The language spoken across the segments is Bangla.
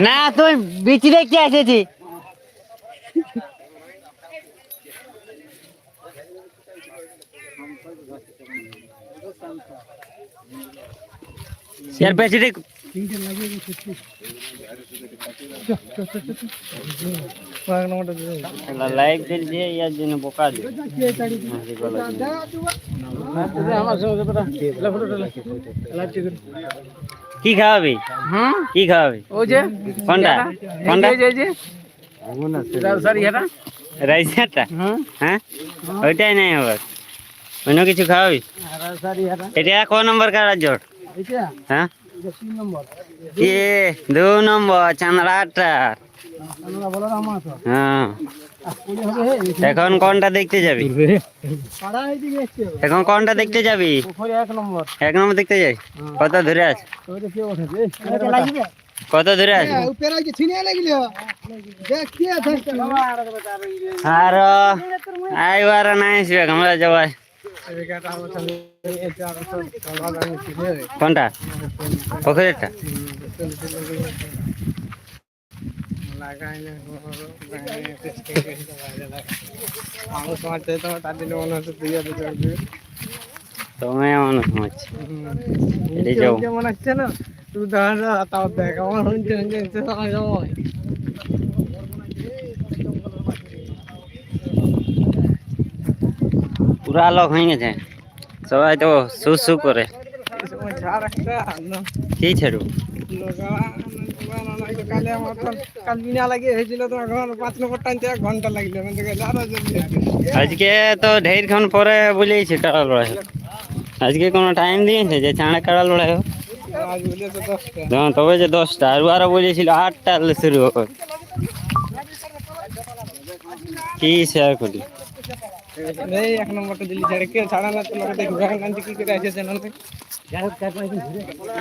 না তুই বিচি দেখতে এসেছি এর পেছনে লাইভ দিলছে ইয়ার জন্য বোকা দিয়ে কি খাওয়াবি? হুম? কি খাওয়াবি? ওই যে কোনটা কোনটা যে, যে রাইসাটা হ্যাঁ? ওইটাই নাই হবে অন্য কিছু খাওয়াবি? এটা ক নম্বর কারার হ্যাঁ? কি দু নম্বর চান্দ্রাটা আমরা বলো না আমার তো। হ্যাঁ। এখন কোনটা দেখতে যাবি? এখন কোনটা দেখতে যাবি? এক নম্বর। দেখতে যাই? কত দূরে আছে? তো এটা কে ওঠেছে এটা লাগিবে? কত দূরে আছে? উপরে কি ছিনিয়ে লাগিলো দেখ। কি আছে আর আইবার নাই আসবে আমরা যাবাই তুমি মানুষ হচ্ছে মনে হচ্ছে না? তুই দেখা তাও দেখ আমার হচ্ছে হচ্ছে পুরা লোক হয়ে গেছে। সবাই তো সু সু করে। কি ছেড়ু কালে আমার তো কাল বিনা লাগিয়ে হয়েছিল তো এখন পাঁচ নম্বর টাইমতে এক ঘণ্টা লাগল তো আজকে তো ঢের ক্ষণ পরে বলেইছে কাড়া লড়াই। আজকে কোনো টাইম দিয়েছে যে চাঁড়া কাড়া লড়াই হোক। তো তবে যে দশটা, আর আরও বলেছিল আটটা শুরু কি শেয়ার করি? এক নম্বরটা দিল্লি ছেড়ে কেউ ছাড়া না, তোমাকে দেখবে কি করে এসেছে না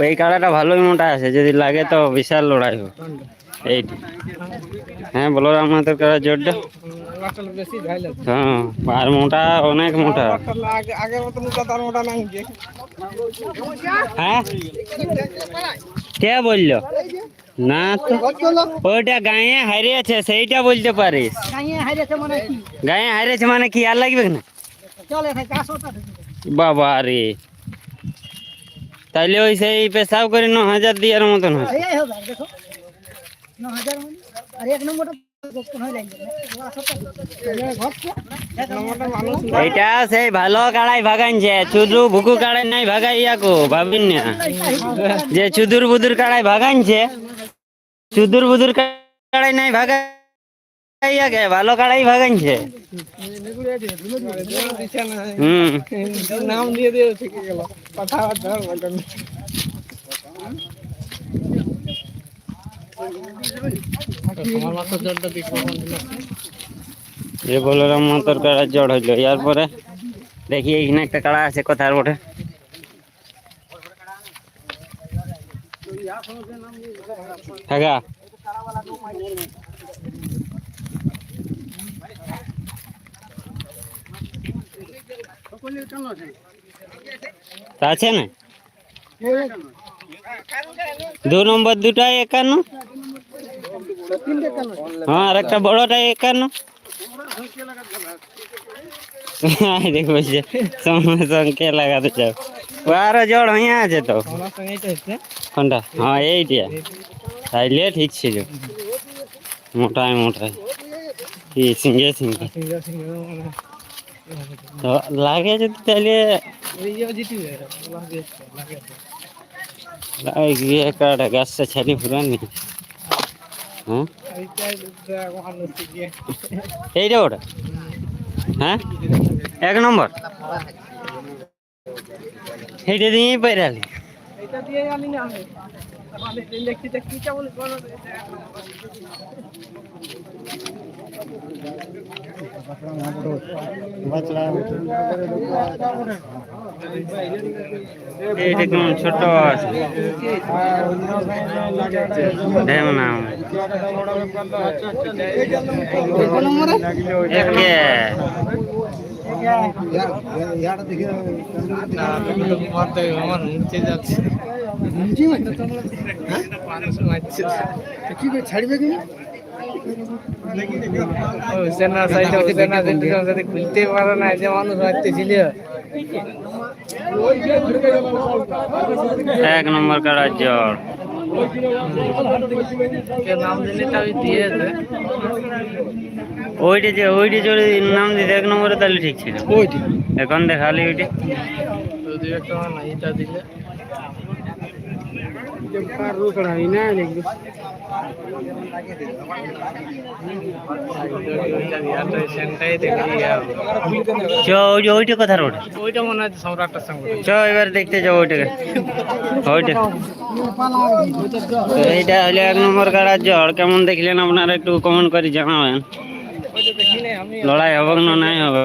ওই কাড়াটা ভালোই মোটা আছে যদি লাগে তো বিশাল লড়াই হবে। এইটি। হ্যাঁ বলো আমাদের কাড়া জোরটা আসল বেশি ঝাইল হ্যাঁ আর মোটা অনেক মোটা। আগে আগের মতো মোটা তার মোটা নাই যে হ্যাঁ? কে বলল? না তো। ওইটা গায়ে হারিয়েছে সেইটা বলতে পারিস। গায়ে হারিয়েছে মানে কি? আর লাগবে না? বাবা রে তাইলে ওই সেই পেশাব করে ন হাজার দিয়ার মতন হয়। মানুষ এইটা সেই ভালো কাড়াই ভাগাইছে চুদু ভুকু কাড়াই নাই ভাগাই ইয়াকো ভাবিন না। যে চুদুর বুদুর কাড়াই ভাগাইছে চুদুর বুদুর কাড়াই নাই ভাগাই বলতেন আমার মাত্র জলটা দেখব এ বলরাম মাতর কাড়া জড় হইল ইয়ার পরে দেখি এখানে একটা কাড়া আছে কথার বটে থাকা আছে না? দু নম্বর দুটাই একান্ন? হ্যাঁ আর একটা বড়টা একান্ন? দেখো যে সঙ্গে সঙ্গে লাগাতে চাও ও, আরও জড় হইয়া আছে তো। আমার সঙ্গে এটা হচ্ছে কোনটা? হ্যাঁ এইটা তাইলে ঠিক ছিল মোটাই মোটাই কি সিঙ্গে সিঙ্গে সিঙ্গা সিঙ্গা মানে তো লাগে যদি তাহলে এই যে জিতিবে লাগে লাগে লাগে গিয়ে কাটা গাছটা ছাড়ি ফুরানি হ্যাঁ? এইটা ওটা? হ্যাঁ? এক নম্বর? এইটা দিয়েই পাইরালি। আমাদের কি কেমন? ছোট একে আমার নিচে যাচ্ছে। কি ছাড়বে কি হোসেনা সাইডে হোসেনা সেন্টার সাথে খুলতে পারে না যে মানুষ মারতেছিল এক নম্বর কাড়ার জ্বর নাম দিলে তাই দিয়েছে ওইটি যে ওইটি যদি নাম দিতে এক নম্বরে তাহলে ঠিক ছিল। এখন দেখালি ওইটি। তো একটা এটা দিলে। রোকড়াই না দেখবি সেন্টাই দেখি চ ওই যে ওইটা কথা রোড ওইটা মনে হয় সম্রাটটার সঙ্গে চ এবার দেখতে যাও ওইটাকে ওইটা তো এইটা হলো এক নম্বর কাড়ার জ্বর কেমন দেখলেন আপনারা একটু কমেন্ট করে জানাবেন ওইটা দেখি নাই আমি লড়াই হবে না নাই হবে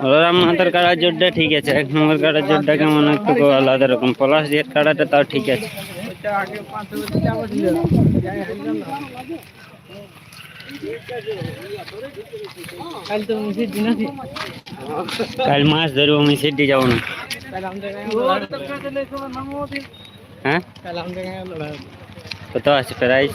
বলরাম মাথার কাড়ার জোরটা ঠিক আছে এক নম্বর কাড়ার জোরটা কেমন একটু আলাদা রকম পলাশ দিয়ে কাড়াটা তাও ঠিক আছে ওইটা আগে পাঁচ বছর যাব ছিল কাল তো মুসিদ দিন আছে কাল মাছ ধরবো আমি সেটি যাব না কাল আমাদের হ্যাঁ কাল আমাদের লড়াই কত আছে প্রাইস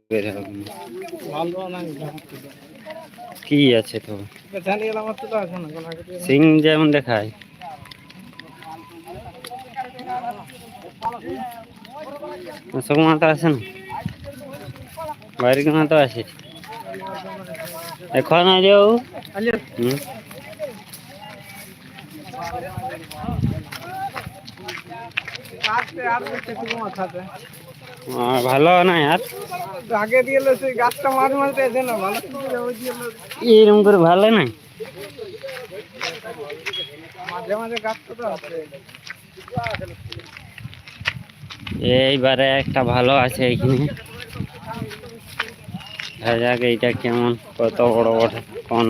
বের কি আছে তো? তো। সিং যেমন দেখায়। অশোক মাতা আছে না? বাইরে মাতা আছে? এখন আ যাও আলিয়া হুম গাছটা আর ভালো না আর? আগে দিয়ে সেই গাছটা মাঝে মাঝে এসে না ভালো। এরকম করে ভালো না মাঝে মাঝে গাছটা তো আছে। এইবারে একটা ভালো আছে এখানে। দেখা যাক এইটা কেমন কত বড় বড় কোন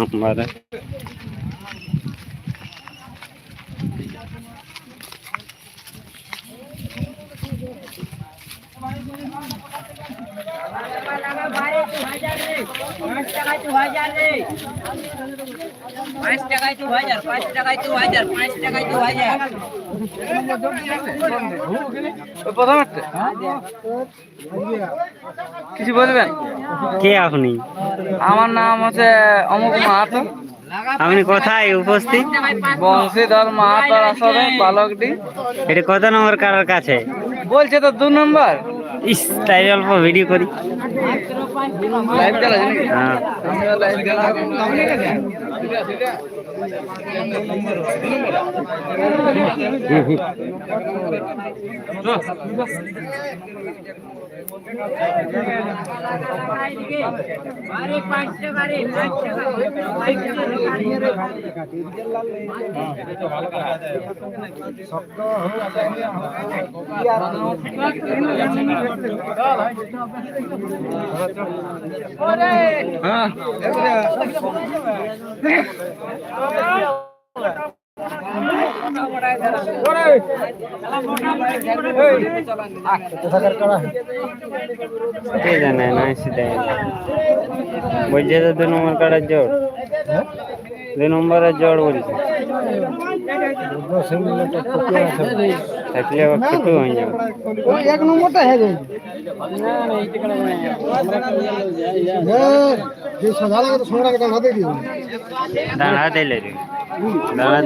কিছু বলবেন? কে আপনি? আমার নাম হচ্ছে অমুক মাহাতো। আপনি কোথায় উপস্থিত? বংশীধর মাহাতো আসলে বালকটি এটা কত নম্বর কারোর কাছে? বলছে তো দু নম্বর। ইস তাই অল্প ভিডিও করি। লাইভ হ্যাঁ কে জানে বলছে তো দু নম্বর কার্ডের জোর দু নম্বরের জোর বলছে। থাকলে আবার ছোট হয়ে যাবে ওই এক নম্বরটা হয়ে যাবে যে সাদা লাগে তো সোনা লাগে হাতে দিয়ে দাঁড়া দিলে দাঁড়া